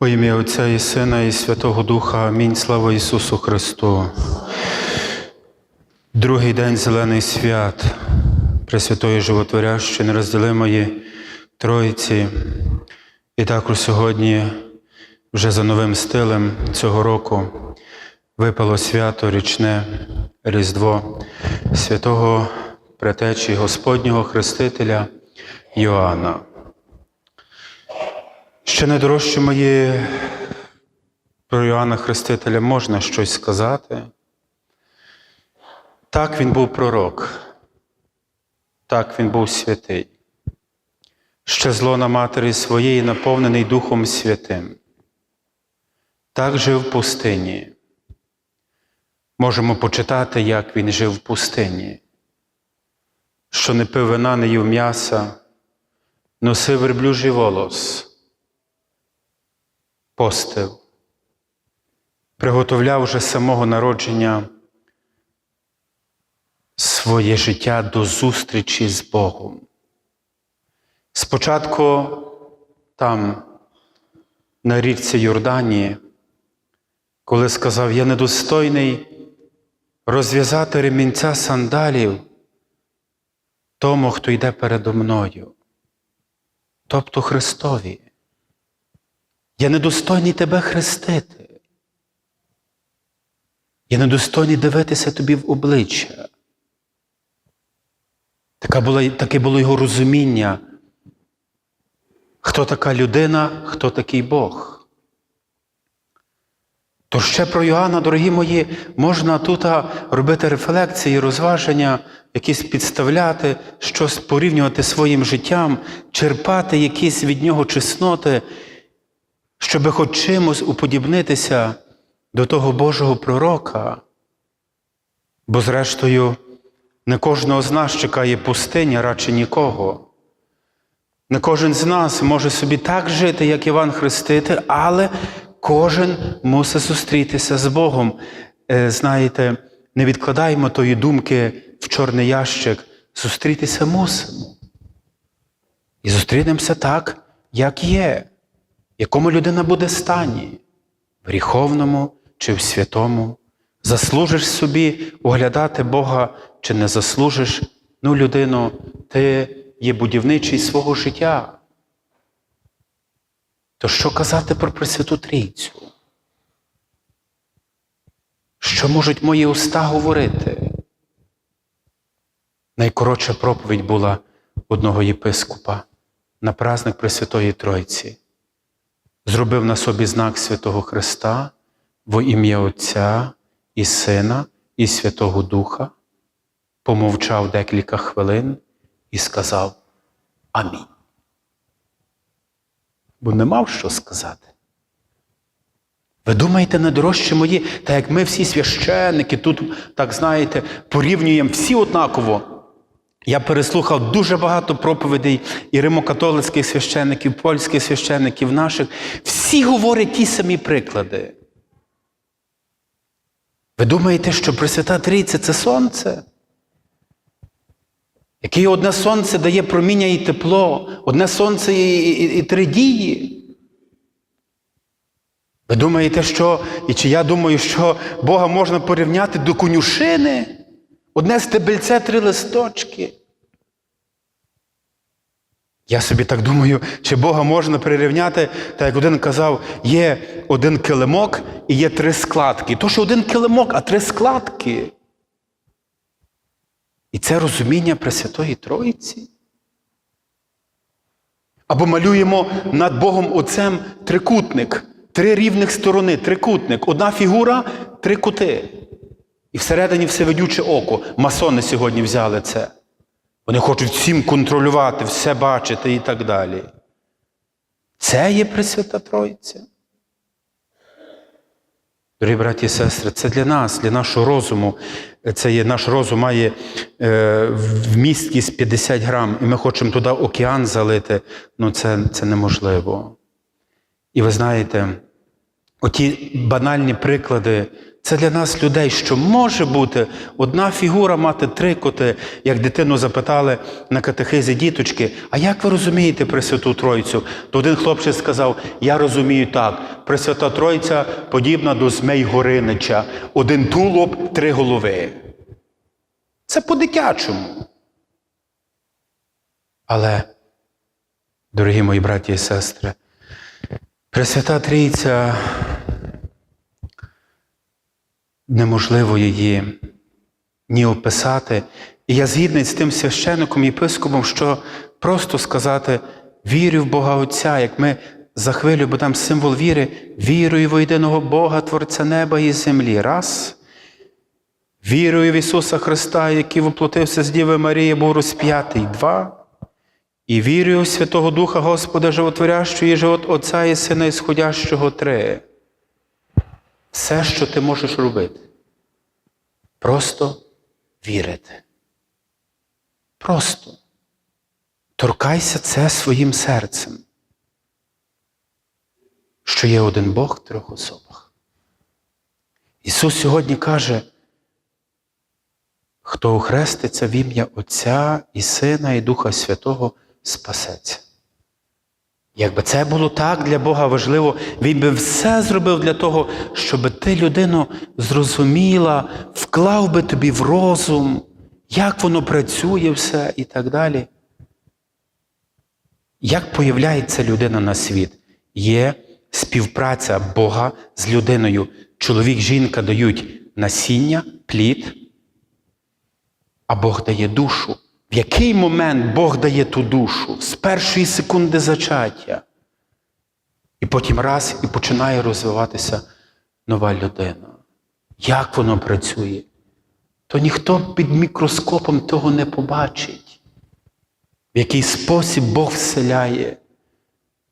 Во ім'я Отця і Сина, і Святого Духа. Амінь. Слава Ісусу Христу. Другий день зелений свят Пресвятої Животворящої, нерозділимої Троїці. І також сьогодні, вже за новим стилем цього року, випало свято річне Різдво святого Претечі Господнього Хрестителя Йоанна. Ще найдорожче мої про Йоанна Хрестителя можна щось сказати. Так він був пророк, так він був святий. Ще зло на матері своєї, наповнений Духом Святим. Так жив в пустині. Можемо почитати, як він жив в пустині, що не пив вина, не їв м'яса, носив верблюжий волос постив, приготовляв вже з самого народження своє життя до зустрічі з Богом. Спочатку там, на річці Йорданії, коли сказав, я недостойний розв'язати ремінця сандалів тому, хто йде передо мною, тобто Христові. Я недостойний тебе хрестити. Я недостойний дивитися тобі в обличчя. Така була, таке було його розуміння, хто така людина, хто такий Бог. То ще про Йоанна, дорогі мої, можна тут робити рефлексії, розваження, якісь підставляти, щось порівнювати своїм життям, черпати якісь від нього чесноти щоб хоч чимось уподібнитися до того Божого пророка. Бо, зрештою, не кожного з нас чекає пустиня, радше нікого. Не кожен з нас може собі так жити, як Іван Хреститель, але кожен мусить зустрітися з Богом. Е, Знаєте, не відкладаємо тої думки в чорний ящик, зустрітися мусимо. І зустрінемося так, як є якому людина буде стані, в гріховному чи в святому, заслужиш собі оглядати Бога чи не заслужиш, ну, людино, ти є будівничий свого життя. То що казати про Пресвяту Трійцю? Що можуть мої уста говорити? Найкоротша проповідь була одного єпископа на праздник Пресвятої Тройці зробив на собі знак Святого Христа во ім'я Отця і Сина, і Святого Духа, помовчав декілька хвилин і сказав Амінь. Бо не мав що сказати. Ви думаєте, найдорожче мої, так як ми всі священники, тут, так знаєте, порівнюємо всі однаково. Я переслухав дуже багато проповідей і римокатолицьких священників, польських священників наших. Всі говорять ті самі приклади. Ви думаєте, що Пресвята Трійця це сонце? Яке одне сонце дає проміння і тепло, одне сонце і, і, і три дії. Ви думаєте, що, і чи я думаю, що Бога можна порівняти до конюшини? Одне стебельце три листочки. Я собі так думаю, чи Бога можна прирівняти, так як один казав, є один килимок і є три складки. То, що один килимок, а три складки. І це розуміння Пресвятої Троїці. Або малюємо над Богом Отцем трикутник, три рівних сторони, трикутник, одна фігура, три кути. І всередині всевидюче око. Масони сьогодні взяли це. Вони хочуть всім контролювати, все бачити і так далі. Це є Пресвята Тройця. Дорогі браті і сестри, це для нас, для нашого розуму. Це є, Наш розум має е, вмісткість 50 грам, і ми хочемо туди океан залити. Ну це, це неможливо. І ви знаєте, оті банальні приклади Це для нас людей, що може бути одна фігура мати три коти, як дитину запитали на катехизі діточки, а як ви розумієте Пресвяту Тройцю? То один хлопчик сказав: Я розумію так, Пресвята Тройця подібна до Змей Горинича, один тулуб, три голови. Це по-дитячому. Але, дорогі мої браті і сестри, Пресвята Трійця неможливо її ні описати. І я згідний з тим священником єпископом, що просто сказати вірю в Бога Отця, як ми за хвилю будемо символ віри, вірую в єдиного Бога, Творця неба і землі. Раз. Вірую в Ісуса Христа, який воплотився з Діви Марії, був розп'ятий. Два. І вірую в Святого Духа Господа Животворящого і живот Отця і Сина Ісходящого три. Все, що ти можеш робити, просто вірити. Просто торкайся це своїм серцем, що є один Бог в трьох особах. Ісус сьогодні каже, хто охреститься в ім'я Отця і Сина і Духа Святого спасеться. Якби це було так для Бога важливо, Він би все зробив для того, щоб ти людину зрозуміла, вклав би тобі в розум, як воно працює все і так далі. Як появляється людина на світ? Є співпраця Бога з людиною. Чоловік, жінка дають насіння, плід, а Бог дає душу. В який момент Бог дає ту душу? З першої секунди зачаття. І потім раз і починає розвиватися нова людина. Як воно працює? То ніхто під мікроскопом того не побачить, в який спосіб Бог вселяє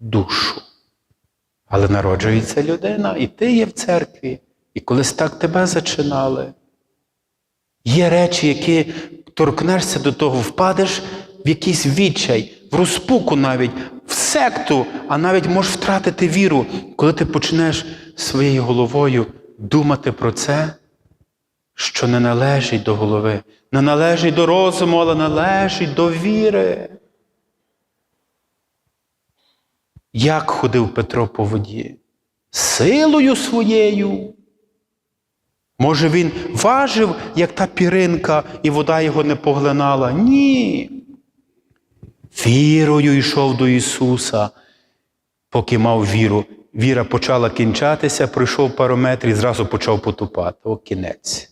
душу. Але народжується людина, і ти є в церкві, і колись так тебе зачинали. Є речі, які торкнешся до того, впадеш в якийсь відчай, в розпуку навіть, в секту, а навіть можеш втратити віру, коли ти почнеш своєю головою думати про це, що не належить до голови, не належить до розуму, але належить до віри. Як ходив Петро по воді? Силою своєю. Може, він важив, як та піринка, і вода його не поглинала? Ні. Вірою йшов до Ісуса, поки мав віру. Віра почала кінчатися, пройшов пару метрів і зразу почав потупати. О, кінець.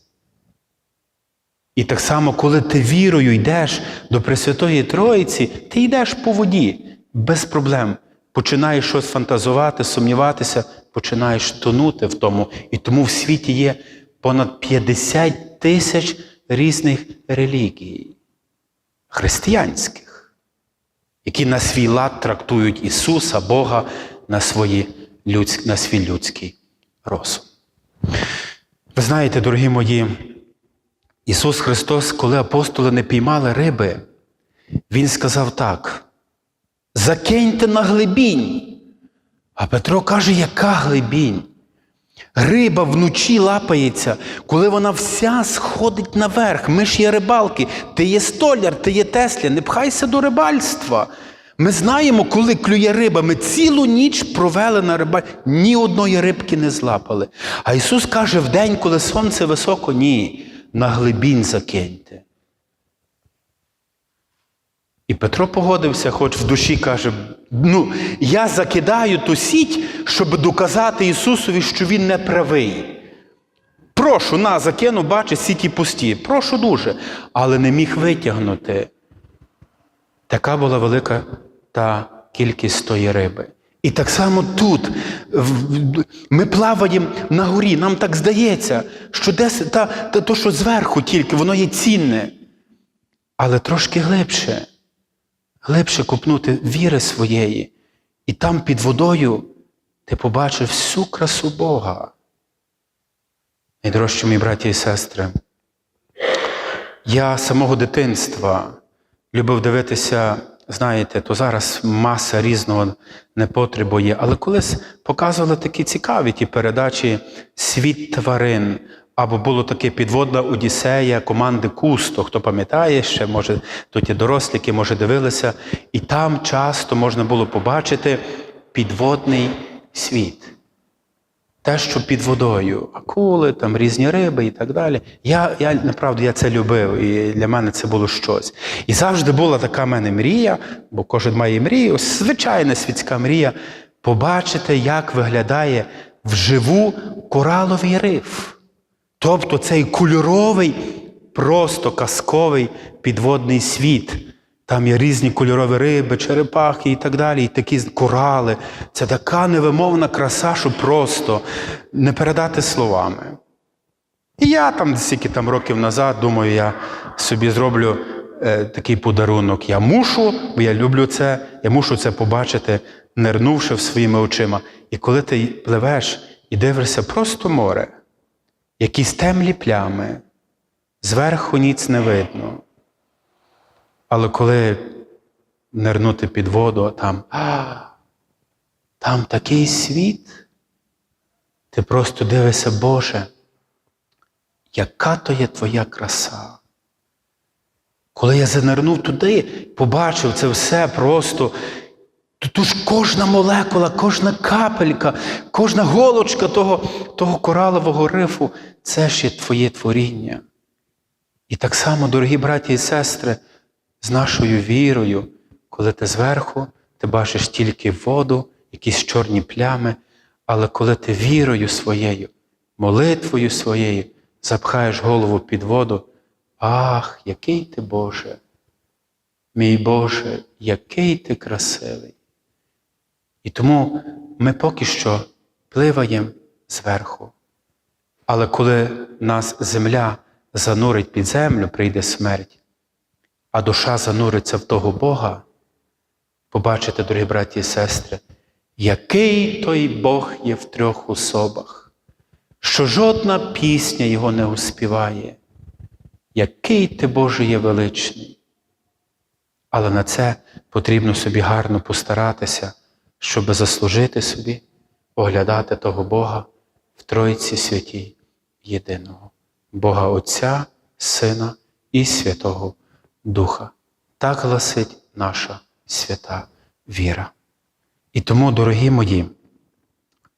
І так само, коли ти вірою йдеш до Пресвятої Троїці, ти йдеш по воді без проблем. Починаєш щось фантазувати, сумніватися, починаєш тонути в тому. І тому в світі є понад 50 тисяч різних релігій, християнських, які на свій лад трактують Ісуса, Бога на, свої, людськ, на свій людський розум. Ви знаєте, дорогі мої, Ісус Христос, коли апостоли не піймали риби, Він сказав так: закиньте на глибінь. А Петро каже, яка глибінь? Риба вночі лапається, коли вона вся сходить наверх. Ми ж є рибалки, ти є столяр, ти є тесля, не пхайся до рибальства. Ми знаємо, коли клює риба, ми цілу ніч провели на рибаль, ні одної рибки не злапали. А Ісус каже, в день, коли сонце високо, ні, на глибінь закиньте. І Петро погодився, хоч в душі каже: ну, я закидаю ту сіть, щоб доказати Ісусові, що Він не правий. Прошу, на, закину, бачиш, сіті пусті. Прошу дуже, але не міг витягнути. Така була велика та кількість тої риби. І так само тут ми плаваємо на горі, нам так здається, що десь та, та, то, що зверху тільки, воно є цінне, але трошки глибше глибше купнути віри своєї, і там під водою ти побачив всю красу Бога. Найдорожчі мої браті і сестри, я з самого дитинства любив дивитися знаєте, то зараз маса різного непотребу є. Але колись показували такі цікаві ті передачі Світ тварин. Або було таке підводна Одіссея команди Кусто. Хто пам'ятає ще, може, тут і доросліки, може, дивилися. І там часто можна було побачити підводний світ. Те, що під водою, акули, там різні риби і так далі. Я, я направду я це любив, і для мене це було щось. І завжди була така в мене мрія, бо кожен має мрію, звичайна світська мрія, побачити, як виглядає вживу кораловий риф. Тобто цей кольоровий, просто казковий підводний світ. Там є різні кольорові риби, черепахи і так далі, і такі корали. Це така невимовна краса, що просто не передати словами. І я там стільки там років назад, думаю, я собі зроблю е, такий подарунок. Я мушу, бо я люблю це, я мушу це побачити, нирнувши в своїми очима. І коли ти пливеш і дивишся просто море, якісь темні плями, зверху ніц не видно. Але коли нирнути під воду, а там, а, там такий світ, ти просто дивишся, Боже, яка то є твоя краса. Коли я занирнув туди, побачив це все просто, то тут ж кожна молекула, кожна капелька, кожна голочка того, того коралового рифу це ж є твоє творіння. І так само, дорогі браті і сестри, з нашою вірою, коли ти зверху, ти бачиш тільки воду, якісь чорні плями, але коли ти вірою своєю, молитвою своєю запхаєш голову під воду, ах, який ти Боже, мій Боже, який ти красивий. І тому ми поки що пливаємо зверху. Але коли нас земля занурить під землю, прийде смерть, а душа зануриться в того Бога, побачите, дорогі браті і сестри, який той Бог є в трьох особах, що жодна пісня Його не успіває, який ти Боже є величний. Але на це потрібно собі гарно постаратися, щоб заслужити собі, оглядати того Бога в Тройці святій єдиного, Бога Отця, Сина і Святого Духа. Так гласить наша свята віра. І тому, дорогі мої,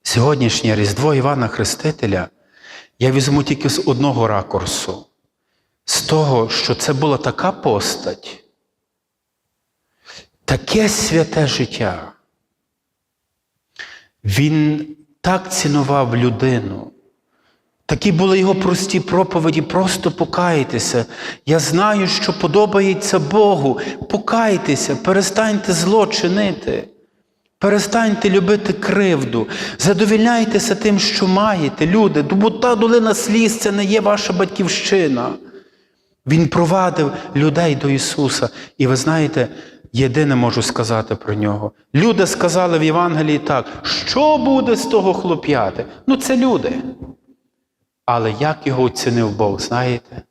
сьогоднішнє Різдво Івана Хрестителя я візьму тільки з одного ракурсу, з того, що це була така постать, таке святе життя. Він так цінував людину. Такі були його прості проповіді, просто покайтеся. Я знаю, що подобається Богу. Покайтеся, перестаньте зло чинити. Перестаньте любити кривду, задовільняйтеся тим, що маєте, люди, бо та долина сліз це не є ваша батьківщина. Він провадив людей до Ісуса. І ви знаєте, єдине можу сказати про нього. Люди сказали в Євангелії так, що буде з того хлоп'яти? Ну, це люди. Але як його оцінив Бог, знаєте?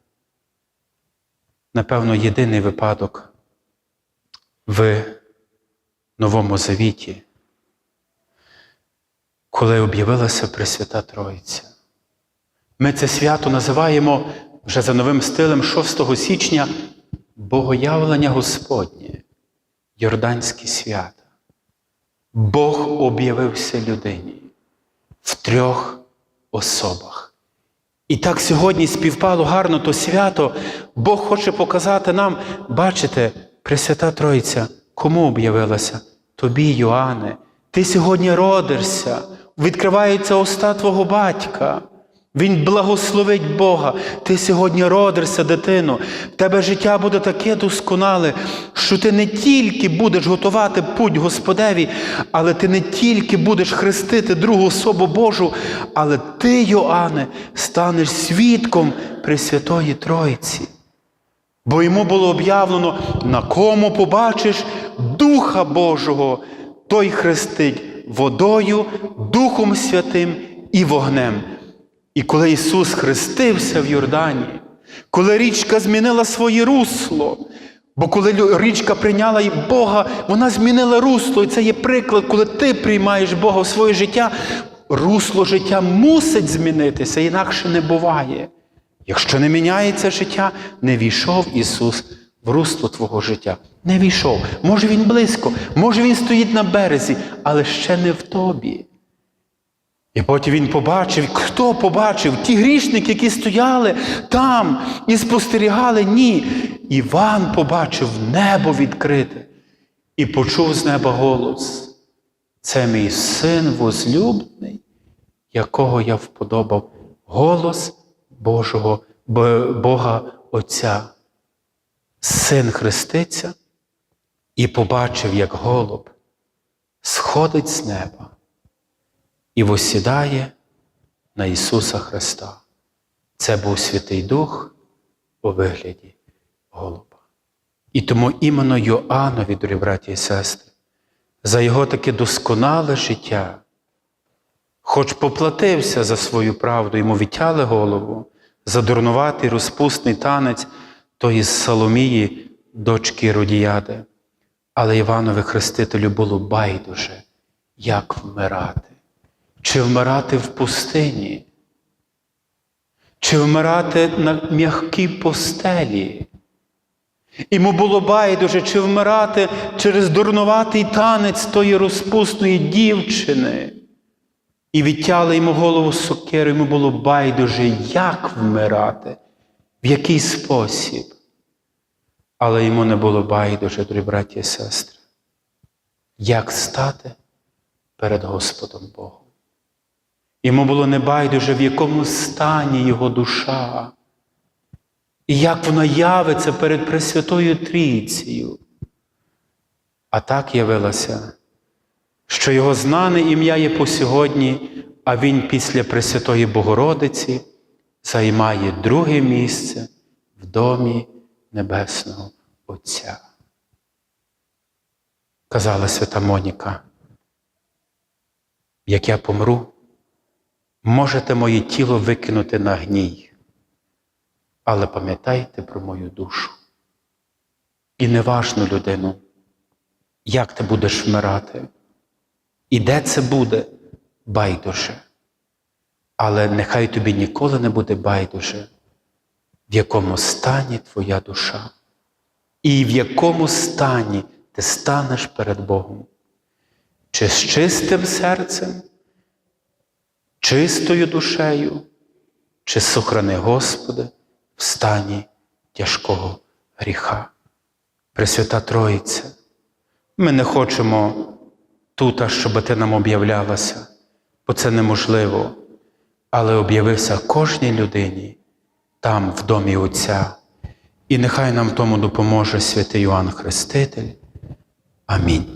Напевно, єдиний випадок в Новому Завіті, коли об'явилася Пресвята Троїця. Ми це свято називаємо вже за новим стилем 6 січня Богоявлення Господнє, Йорданські свята. Бог об'явився людині в трьох особах. І так сьогодні співпало гарно то свято, Бог хоче показати нам, бачите, Пресвята Троїця, кому об'явилася? Тобі, Йоанне, ти сьогодні родишся, відкривається уста твого батька. Він благословить Бога. Ти сьогодні родишся, дитино. В тебе життя буде таке досконале, що ти не тільки будеш готувати путь Господеві, але ти не тільки будеш хрестити другу особу Божу, але ти, Йоанне, станеш свідком Пресвятої Троїці. Бо йому було об'явлено, на кому побачиш Духа Божого, той хрестить водою, Духом Святим і вогнем. І коли Ісус хрестився в Йордані, коли річка змінила своє русло, Бо коли річка прийняла і Бога, вона змінила русло. І це є приклад, коли ти приймаєш Бога в своє життя, русло життя мусить змінитися, інакше не буває. Якщо не міняється життя, не війшов Ісус в русло твого життя. Не війшов. Може Він близько, може Він стоїть на березі, але ще не в тобі. І потім він побачив, хто побачив? Ті грішники, які стояли там і спостерігали. Ні. Іван побачив небо відкрите і почув з неба голос. Це мій син возлюблений, якого я вподобав, голос Божого, Бога Отця. Син хреститься і побачив, як голуб сходить з неба і восідає на Ісуса Христа. Це був Святий Дух у вигляді голуба. І тому іменно Йоаннові, дорогі браті і сестри, за його таке досконале життя, хоч поплатився за свою правду, йому відтяли голову, за дурнуватий розпусний танець тої Соломії, дочки Родіяди. Але Іванові Хрестителю було байдуже, як вмирати. Чи вмирати в пустині, чи вмирати на м'якій постелі. Йому було байдуже, чи вмирати через дурнуватий танець тої розпусної дівчини. І відтяли йому голову сокиру, йому було байдуже, як вмирати, в який спосіб. Але йому не було байдуже, дорогі браті і сестри, як стати перед Господом Богом. Йому було небайдуже, в якому стані його душа, і як вона явиться перед Пресвятою Трійцею. А так явилася, що його знане ім'я є по сьогодні, а він після Пресвятої Богородиці займає друге місце в домі Небесного Отця. Казала свята Моніка, як я помру, можете моє тіло викинути на гній, але пам'ятайте про мою душу. І неважно, людину, як ти будеш вмирати, і де це буде байдуже. Але нехай тобі ніколи не буде байдуже, в якому стані твоя душа, і в якому стані ти станеш перед Богом, чи з чистим серцем, чистою душею, чи сохрани Господи в стані тяжкого гріха. Пресвята Троїця, ми не хочемо тут, щоб ти нам об'являлася, бо це неможливо, але об'явився кожній людині там, в домі Отця. І нехай нам тому допоможе святий Йоанн Хреститель. Амінь.